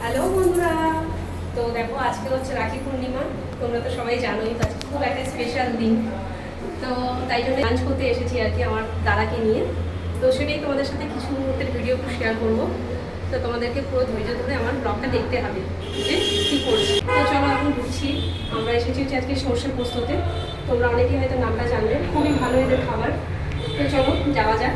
Hello বন্ধুরা, তো দেখো, আজকে হচ্ছে রাখি পূর্ণিমা। তোমরা তো সবাই জানোই তো খুব একটা স্পেশাল দিন। তো তাই জন্য লাঞ্চ করতে এসেছি আর কি আমার দাদাকে নিয়ে। তো সেটাই তোমাদের সাথে কিছু মুহূর্তের ভিডিও শেয়ার করব। তো তোমাদেরকে পুরো ধৈর্য ধরে আমার ব্লগটা দেখতে হবে যে কী করছি? তো চলো এখন ঢুকছি। আমরা এসেছি হচ্ছে আজকে সর্ষে পোস্ততে। তোমরা অনেকেই হয়তো নামটা জানবে। খুবই ভালো এদের খাবার। তো চলো, যাওয়া যাক।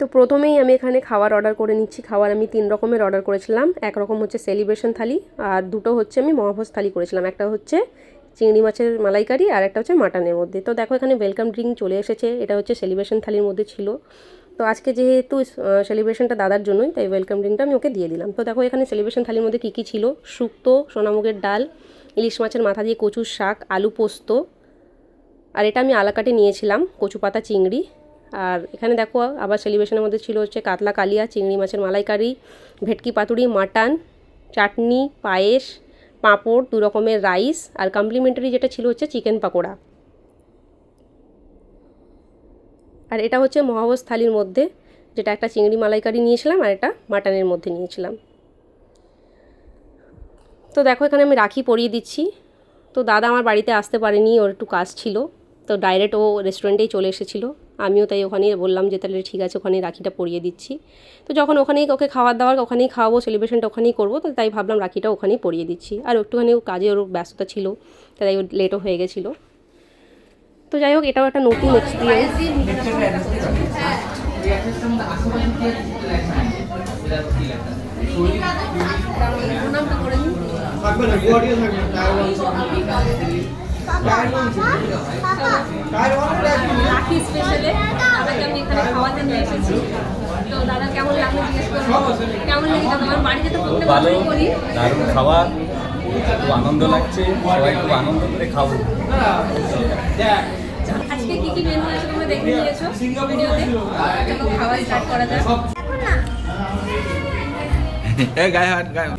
তো প্রথমেই আমি এখানে খাবার অর্ডার করে নিচ্ছি। খাবার আমি তিন রকমের অর্ডার করেছিলাম। এক রকম হচ্ছে সেলিব্রেশন থালি আর দুটো হচ্ছে আমি মহাভোজ থালি করেছিলাম। একটা হচ্ছে চিংড়ি মাছের মালাইকারি আর একটা হচ্ছে মাটনের মধ্যে। তো দেখো এখানে ওয়েলকাম ড্রিঙ্ক চলে এসেছে। এটা হচ্ছে সেলিব্রেশন থালির মধ্যে ছিল। তো আজকে যেহেতু সেলিব্রেশনটা দাদার জন্যই, তাই ওয়েলকাম ড্রিঙ্কটা আমি ওকে দিয়ে দিলাম। তো দেখো এখানে সেলিব্রেশন থালির মধ্যে কী কী ছিল? শুক্তো, সোনামুগের ডাল, ইলিশ মাছের মাথা দিয়ে কচুর শাক, আলু পোস্ত। আর এটা আমি আলাকাটে নিয়েছিলাম কচু পাতা চিংড়ি। আর এখানে দেখো, আবার সেলিব্রেশনের মধ্যে ছিল হচ্ছে কাতলা কালিয়া, চিংড়ি মাছের মালাইকারি, ভেটকি পাতুরি, মাটন, চাটনি, পায়েস, পাঁপড়, দু রকমের রাইস আর কমপ্লিমেন্টারি যেটা ছিল হচ্ছে চিকেন পাকোড়া। আর এটা হচ্ছে মহাবস থালির মধ্যে, যেটা একটা চিংড়ি মালাইকারি নিয়েছিলাম আর এটা মাটনের মধ্যে নিয়েছিলাম। তো দেখো, এখানে আমি রাখি পরিয়ে দিচ্ছি। তো দাদা আমার বাড়িতে আসতে পারেনি, ওর একটু কাজ ছিল। তো ডাইরেক্ট ও রেস্টুরেন্টেই চলে এসেছিল আমিও তাই ওখানেই বললাম যে তাহলে ঠিক আছে ওখানেই রাখিটা পরিয়ে দিচ্ছি তো যখন ওখানেই ওকে খাবার দাবার ওখানেই খাওয়াবো সেলিব্রেশনটা ওখানেই করব তো তাই ভাবলাম রাখিটা ওখানেই পরিয়ে দিচ্ছি আর একটুখানি কাজে ওর ব্যস্ততা ছিল তাই ওর লেটও হয়ে গেছিল তো যাই হোক এটাও একটা নতুন এক্সপিরিয়েন্স রাখি স্পেশালে দাদাকে আমি এখানে খাওয়াতে নিয়ে এসেছি। তো দাদা কেমন লাগল জিজ্ঞেস করব কেমন লেগেছে? আমার বাড়িতে তো প্রত্যেক ভালো বছরই করি। দারুণ খাবার খুব আনন্দ লাগছে। সবাই খুব আনন্দ করে খাব। আজকে কি কি মেনু আছে তোমরা দেখে নিয়েছো ভিডিওতে? চলো খাওয়া স্টার্ট করা যাক। এ গায়ে হাত গায়ে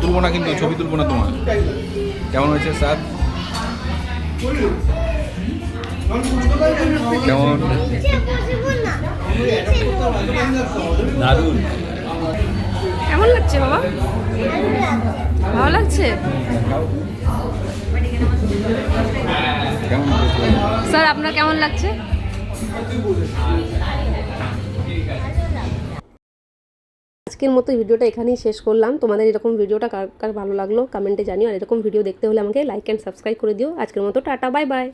তুলবো না কিন্তু ছবি তুলবো না তোমার। কেমন হয়েছে স্যার? কেমন? দারুণ কেমন লাগছে বাবা? ভালো লাগছে? স্যার আপনার কেমন লাগছে? আজকের মতো ভিডিওটা এখানেই শেষ করলাম। তোমাদের এরকম ভিডিওটা কার কার ভালো লাগল কমেন্টে জানিও। আর এরকম ভিডিও দেখতে হলে আমাকে লাইক অ্যান্ড সাবস্ক্রাইব করে দিও। আজকের মতো টাটা বাই বাই